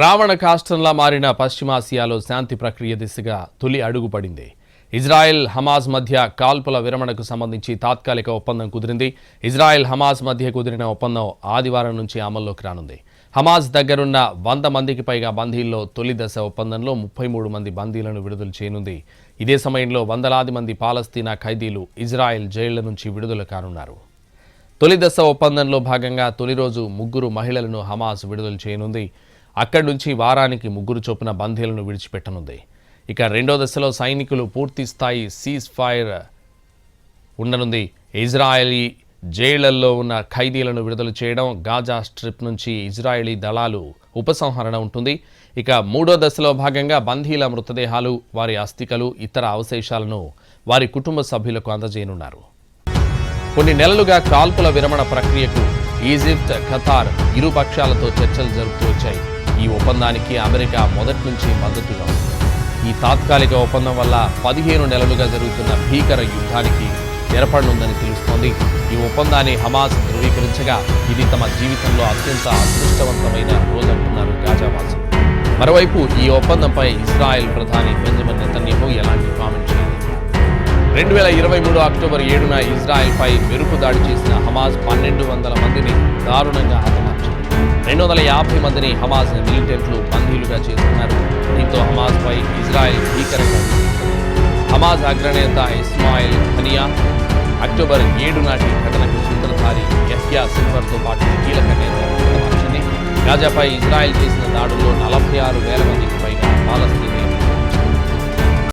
రావణ కాష్టంలా మారిన పశ్చిమాసియాలో శాంతి ప్రక్రియ దిశగా తొలి అడుగు పడింది. ఇజ్రాయెల్ హమాజ్ మధ్య కాల్పుల విరమణకు సంబంధించి తాత్కాలిక ఒప్పందం కుదిరింది. ఇజ్రాయెల్ హమాజ్ మధ్య కుదిరిన ఒప్పందం ఆదివారం నుంచి అమల్లోకి రానుంది. హమాజ్ దగ్గరున్న వంద మందికి పైగా బందీల్లో తొలి దశ ఒప్పందంలో ముప్పై మూడు మంది బందీలను విడుదల చేయనుంది. ఇదే సమయంలో వందలాది మంది పాలస్తీనా ఖైదీలు ఇజ్రాయెల్ జైళ్ళ నుంచి విడుదల కానున్నారు. తొలి దశ ఒప్పందంలో భాగంగా తొలి రోజు ముగ్గురు మహిళలను హమాస్ విడుదల చేయనుంది. అక్కడి నుంచి వారానికి ముగ్గురు చొప్పున బందీలను విడిచిపెట్టనుంది. ఇక రెండో దశలో సైనికులు పూర్తి స్థాయి సీజ్ ఫైర్ ఉండనుంది. ఇజ్రాయలీ జైళ్ళలో ఉన్న ఖైదీలను విడుదల చేయడం గాజా స్ట్రిప్ నుంచి ఇజ్రాయలీ దళాలు ఉపసంహరణ ఉంటుంది. ఇక మూడో దశలో భాగంగా బందీల మృతదేహాలు వారి అస్థికలు ఇతర అవశేషాలను వారి కుటుంబ సభ్యులకు అందజేయనున్నారు. కొన్ని నెలలుగా కాల్పుల విరమణ ప్రక్రియకు ఈజిప్ట్ ఖతార్ ఇరు పక్షాలతో చర్చలు జరుపుతూ వచ్చాయి. ఈ ఒప్పందానికి అమెరికా మొదటి నుంచి మద్దతుగా ఉంది. ఈ తాత్కాలిక ఒప్పందం వల్ల పదిహేను నెలలుగా జరుగుతున్న భీకర యుద్ధానికి తెరపడనుందని తెలుస్తోంది. ఈ ఒప్పందాన్ని హమాస్ ధృవీకరించగా ఇది తమ జీవితంలో అత్యంత అదృష్టవంతమైన రోజంటున్నారు గాజావాసులు మరోవైపు ఈ ఒప్పందంపై ఇజ్రాయెల్ ప్రధాని బెంజమిన్ నెతన్యాహు ఎలాంటి కామెంట్ చేయలేదు. రెండు వేల ఇరవై మూడు అక్టోబర్ ఏడున ఇజ్రాయెల్పై మెరుపు దాడి చేసిన హమాజ్ పన్నెండు వందల మందిని దారుణంగా హతమార్చింది. రెండు వందల యాభై మందిని హమాజ్ మిలిటెంట్లు బందీలుగా చేసుకున్నారు దీంతో హమాజ్పై ఇజ్రాయెల్ భీకరంగా హమాజ్ అగ్రనేత ఇస్మాయిల్ హనియా అక్టోబర్ ఏడు నాటి ఘటనకు సూత్రధారి యహ్యా సిల్వర్తో పాటు కీలక నేత గాజాపై ఇజ్రాయెల్ చేసిన దాడుల్లో నలభై ఆరు